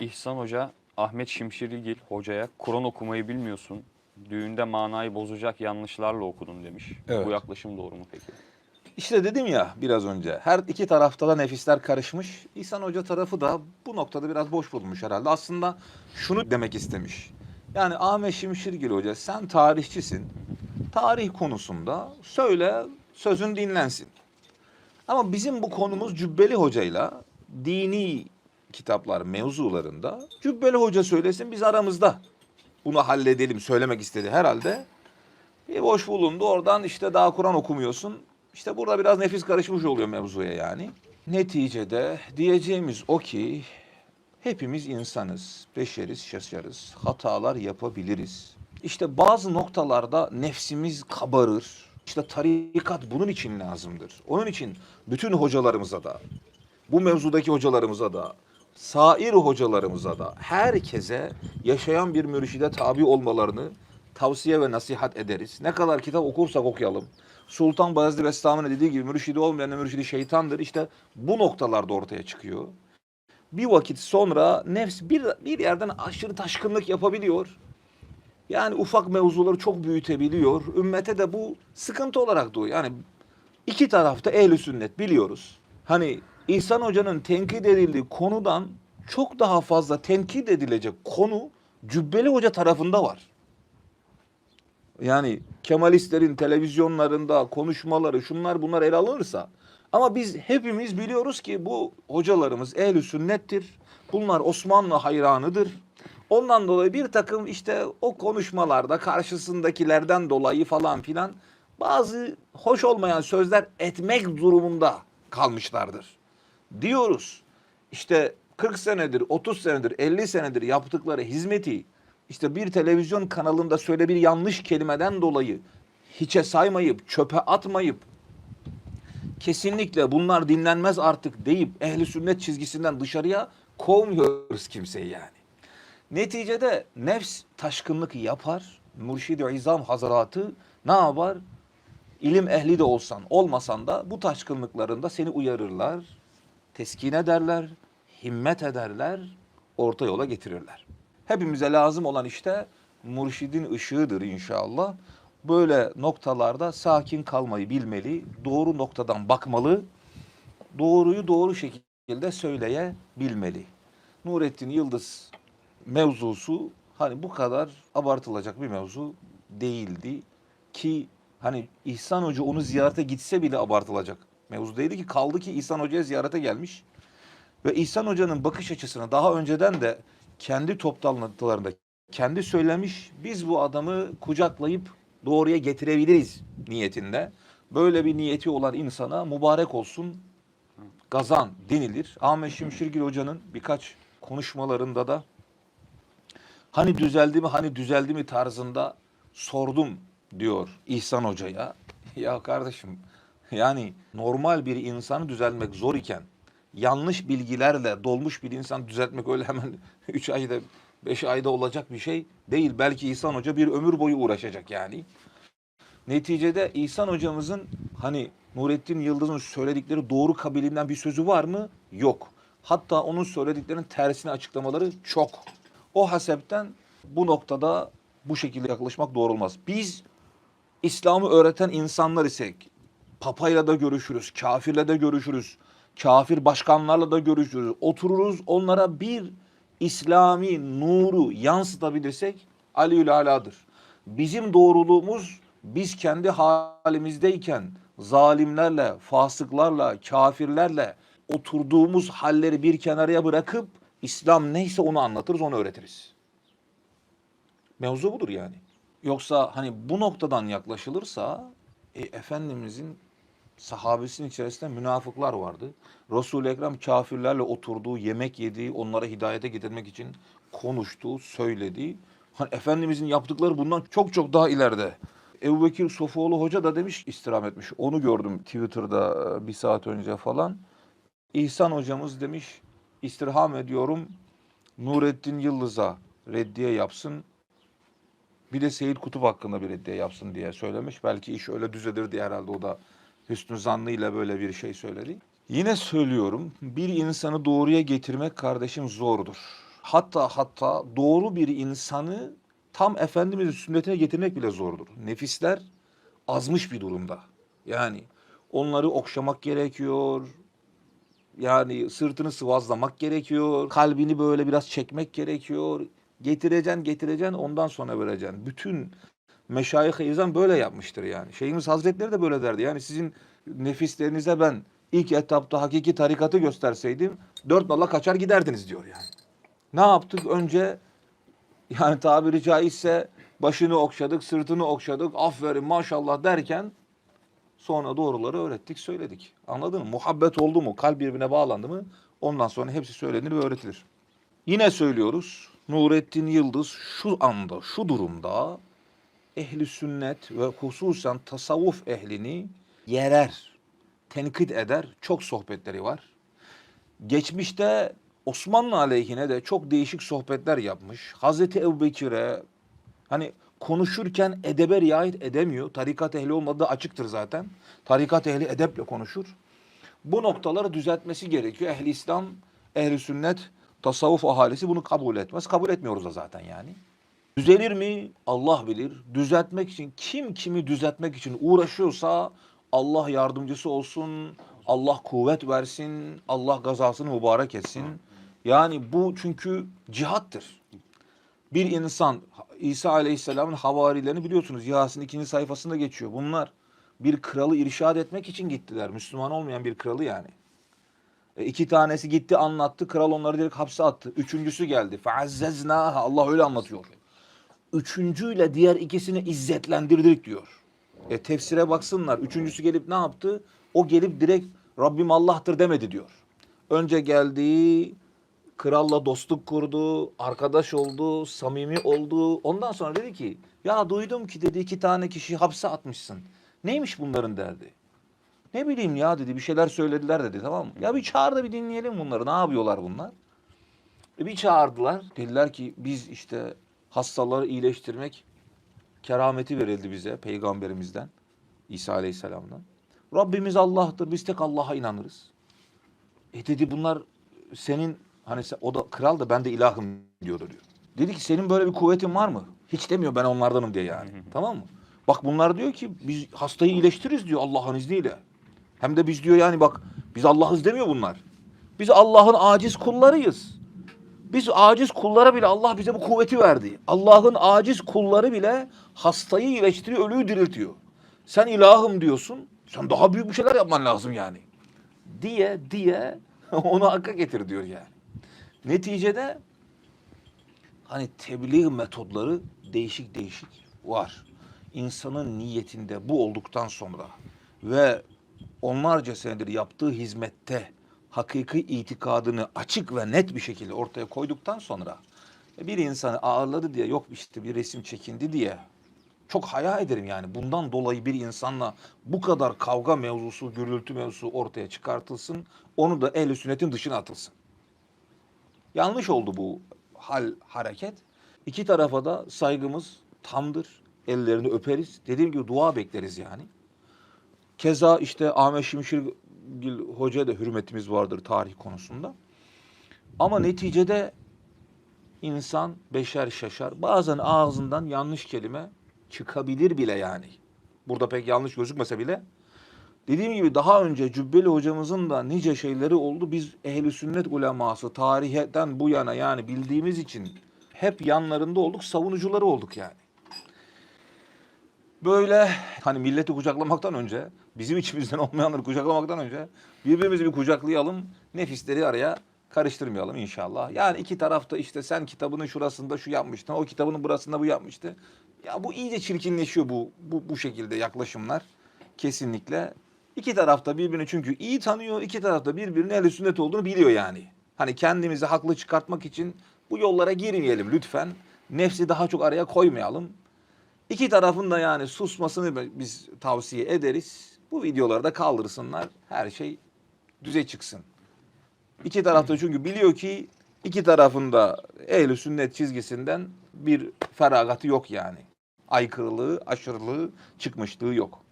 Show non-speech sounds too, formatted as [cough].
İhsan Hoca, Ahmet Şimşirligil hocaya Kur'an okumayı bilmiyorsun. Düğünde manayı bozacak yanlışlarla okudun demiş. Evet. Bu yaklaşım doğru mu peki? İşte dedim ya biraz önce her iki tarafta da nefisler karışmış. İhsan Hoca tarafı da bu noktada biraz boş bulmuş herhalde. Aslında şunu demek istemiş. Yani Ahmet Şimşirgil Hoca sen tarihçisin. Tarih konusunda söyle sözün dinlensin. Ama bizim bu konumuz Cübbeli Hoca'yla dini kitaplar mevzularında Cübbeli Hoca söylesin biz aramızda bunu halledelim söylemek istedi herhalde. Bir boş bulundu oradan işte daha Kur'an okumuyorsun. İşte burada biraz nefis karışmış oluyor mevzuya yani. Neticede diyeceğimiz o ki hepimiz insanız, beşeriz, şaşarız, hatalar yapabiliriz. İşte bazı noktalarda nefsimiz kabarır. İşte tarikat bunun için lazımdır. Onun için bütün hocalarımıza da, bu mevzudaki hocalarımıza da, sair hocalarımıza da, herkese yaşayan bir mürşide tabi olmalarını tavsiye ve nasihat ederiz. Ne kadar kitap okursak okuyalım. Sultan Bayezid Bestami'nin dediği gibi mürşidi olmayanın mürşidi şeytandır. İşte bu noktalarda ortaya çıkıyor. Bir vakit sonra nefs bir, bir yerden aşırı taşkınlık yapabiliyor. Yani ufak mevzuları çok büyütebiliyor. Ümmete de bu sıkıntı olarak doğuyor. Yani iki tarafta ehl sünnet biliyoruz. Hani İhsan Hoca'nın tenkit edildiği konudan çok daha fazla tenkit edilecek konu Cübbeli Hoca tarafında var. Yani Kemalistlerin televizyonlarında konuşmaları şunlar bunlar ele alınırsa ama biz hepimiz biliyoruz ki bu hocalarımız ehl sünnettir. Bunlar Osmanlı hayranıdır. Ondan dolayı bir takım işte o konuşmalarda karşısındakilerden dolayı falan filan bazı hoş olmayan sözler etmek durumunda kalmışlardır. Diyoruz. İşte 40 senedir, 30 senedir, 50 senedir yaptıkları hizmeti işte bir televizyon kanalında söyle bir yanlış kelimeden dolayı hiçe saymayıp, çöpe atmayıp kesinlikle bunlar dinlenmez artık deyip ehli sünnet çizgisinden dışarıya kovmuyoruz kimseyi yani. Neticede nefs taşkınlık yapar. Mürşid-i İzam Hazretleri ne yapar? İlim ehli de olsan, olmasan da bu taşkınlıklarında seni uyarırlar, teskin ederler, himmet ederler, orta yola getirirler. Hepimize lazım olan işte mürşidin ışığıdır inşallah. Böyle noktalarda sakin kalmayı bilmeli, doğru noktadan bakmalı, doğruyu doğru şekilde söyleyebilmeli. Nurettin Yıldız mevzusu hani bu kadar abartılacak bir mevzu değildi ki hani İhsan Hoca onu ziyarete gitse bile abartılacak mevzu değildi ki kaldı ki İhsan Hoca'ya ziyarete gelmiş ve İhsan Hoca'nın bakış açısını daha önceden de kendi toplantılarında kendi söylemiş biz bu adamı kucaklayıp doğruya getirebiliriz niyetinde. Böyle bir niyeti olan insana mübarek olsun gazan denilir. Ahmet Şimşirgil Hoca'nın birkaç konuşmalarında da hani düzeldi mi hani düzeldi mi tarzında sordum diyor İhsan Hoca'ya. [laughs] Ya kardeşim yani normal bir insanı düzeltmek zor iken yanlış bilgilerle dolmuş bir insan düzeltmek öyle hemen [laughs] 3 ayda 5 ayda olacak bir şey değil. Belki İhsan Hoca bir ömür boyu uğraşacak yani. Neticede İhsan hocamızın hani Nurettin Yıldız'ın söyledikleri doğru kabilinden bir sözü var mı? Yok. Hatta onun söylediklerinin tersini açıklamaları çok. O hasepten bu noktada bu şekilde yaklaşmak doğru olmaz. Biz İslam'ı öğreten insanlar isek papayla da görüşürüz, kafirle de görüşürüz, kafir başkanlarla da görüşürüz. Otururuz onlara bir İslami nuru yansıtabilirsek Aliül Ala'dır. Bizim doğruluğumuz biz kendi halimizdeyken zalimlerle, fasıklarla, kafirlerle oturduğumuz halleri bir kenarıya bırakıp İslam neyse onu anlatırız, onu öğretiriz. Mevzu budur yani. Yoksa hani bu noktadan yaklaşılırsa e, Efendimizin sahabesinin içerisinde münafıklar vardı. Resul-i Ekrem kafirlerle oturduğu, yemek yediği, onlara hidayete getirmek için konuştu, söyledi. Hani Efendimizin yaptıkları bundan çok çok daha ileride. Ebu Bekir Sofuoğlu Hoca da demiş istirham etmiş. Onu gördüm Twitter'da e, bir saat önce falan. İhsan hocamız demiş istirham ediyorum Nurettin Yıldız'a reddiye yapsın. Bir de Seyit Kutup hakkında bir reddiye yapsın diye söylemiş. Belki iş öyle düzelir diye herhalde o da hüsnü zannıyla böyle bir şey söyledi. Yine söylüyorum bir insanı doğruya getirmek kardeşim zordur. Hatta hatta doğru bir insanı tam Efendimizin sünnetine getirmek bile zordur. Nefisler azmış bir durumda. Yani onları okşamak gerekiyor. Yani sırtını sıvazlamak gerekiyor. Kalbini böyle biraz çekmek gerekiyor. Getireceksin, getireceksin, ondan sonra vereceksin. Bütün meşayih-i izam böyle yapmıştır yani. Şeyhimiz Hazretleri de böyle derdi. Yani sizin nefislerinize ben ilk etapta hakiki tarikatı gösterseydim dört nala kaçar giderdiniz diyor yani. Ne yaptık? Önce yani tabiri caizse başını okşadık, sırtını okşadık, aferin maşallah derken sonra doğruları öğrettik, söyledik. Anladın mı? Muhabbet oldu mu, kalp birbirine bağlandı mı ondan sonra hepsi söylenir ve öğretilir. Yine söylüyoruz. Nurettin Yıldız şu anda, şu durumda ehli sünnet ve hususen tasavvuf ehlini yerer, tenkit eder. Çok sohbetleri var. Geçmişte Osmanlı aleyhine de çok değişik sohbetler yapmış. Hazreti Ebubekir'e hani konuşurken edebe riayet edemiyor. Tarikat ehli olmadığı açıktır zaten. Tarikat ehli edeple konuşur. Bu noktaları düzeltmesi gerekiyor. Ehli İslam, ehli sünnet, tasavvuf ahalisi bunu kabul etmez. Kabul etmiyoruz da zaten yani. Düzelir mi? Allah bilir. Düzeltmek için kim kimi düzeltmek için uğraşıyorsa Allah yardımcısı olsun. Allah kuvvet versin. Allah gazasını mübarek etsin. Yani bu çünkü cihattır. Bir insan İsa Aleyhisselam'ın havarilerini biliyorsunuz Yasin ikinci sayfasında geçiyor. Bunlar bir kralı irşad etmek için gittiler. Müslüman olmayan bir kralı yani. E, iki tanesi gitti anlattı. Kral onları direkt hapse attı. Üçüncüsü geldi. Feazzeznâha. Allah öyle anlatıyor. Üçüncüyle diğer ikisini izzetlendirdik diyor. E, tefsire baksınlar. Üçüncüsü gelip ne yaptı? O gelip direkt Rabbim Allah'tır demedi diyor. Önce geldi, kralla dostluk kurdu, arkadaş oldu, samimi oldu. Ondan sonra dedi ki, ya duydum ki dedi iki tane kişi hapse atmışsın. Neymiş bunların derdi. Ne bileyim ya dedi bir şeyler söylediler dedi tamam mı? Ya bir çağır da bir dinleyelim bunları. Ne yapıyorlar bunlar? E bir çağırdılar. Dediler ki biz işte hastaları iyileştirmek kerameti verildi bize peygamberimizden. İsa Aleyhisselam'dan. Rabbimiz Allah'tır. Biz tek Allah'a inanırız. E dedi bunlar senin hani sen- o da kral da ben de ilahım diyordu diyor. Dedi ki senin böyle bir kuvvetin var mı? Hiç demiyor ben onlardanım diye yani. tamam mı? Bak bunlar diyor ki biz hastayı iyileştiririz diyor Allah'ın izniyle. Hem de biz diyor yani bak biz Allah'ız demiyor bunlar. Biz Allah'ın aciz kullarıyız. Biz aciz kullara bile Allah bize bu kuvveti verdi. Allah'ın aciz kulları bile hastayı iyileştiriyor, ölüyü diriltiyor. Sen ilahım diyorsun. Sen daha büyük bir şeyler yapman lazım yani. Diye diye [laughs] onu hakka getir diyor yani. Neticede hani tebliğ metodları değişik değişik var. İnsanın niyetinde bu olduktan sonra ve onlarca senedir yaptığı hizmette hakiki itikadını açık ve net bir şekilde ortaya koyduktan sonra bir insanı ağırladı diye yok işte bir resim çekindi diye çok haya ederim yani. Bundan dolayı bir insanla bu kadar kavga mevzusu, gürültü mevzusu ortaya çıkartılsın. Onu da ehl sünnetin dışına atılsın. Yanlış oldu bu hal hareket. İki tarafa da saygımız tamdır. Ellerini öperiz. Dediğim gibi dua bekleriz yani. Keza işte Ahmet Şimşirgil Hoca da hürmetimiz vardır tarih konusunda. Ama neticede insan beşer şaşar. Bazen ağzından yanlış kelime çıkabilir bile yani. Burada pek yanlış gözükmese bile. Dediğim gibi daha önce Cübbeli hocamızın da nice şeyleri oldu. Biz ehli sünnet uleması tarihten bu yana yani bildiğimiz için hep yanlarında olduk, savunucuları olduk yani. Böyle hani milleti kucaklamaktan önce, bizim içimizden olmayanları kucaklamaktan önce birbirimizi bir kucaklayalım, nefisleri araya karıştırmayalım inşallah. Yani iki tarafta işte sen kitabının şurasında şu yapmıştın, o kitabının burasında bu yapmıştı. Ya bu iyice çirkinleşiyor bu bu, bu şekilde yaklaşımlar kesinlikle. İki tarafta birbirini çünkü iyi tanıyor, iki tarafta birbirinin ehl sünnet olduğunu biliyor yani. Hani kendimizi haklı çıkartmak için bu yollara girmeyelim lütfen. Nefsi daha çok araya koymayalım. İki tarafın da yani susmasını biz tavsiye ederiz. Bu videoları da kaldırsınlar. Her şey düze çıksın. İki tarafta çünkü biliyor ki iki tarafında ehl sünnet çizgisinden bir feragatı yok yani. Aykırılığı, aşırılığı, çıkmışlığı yok.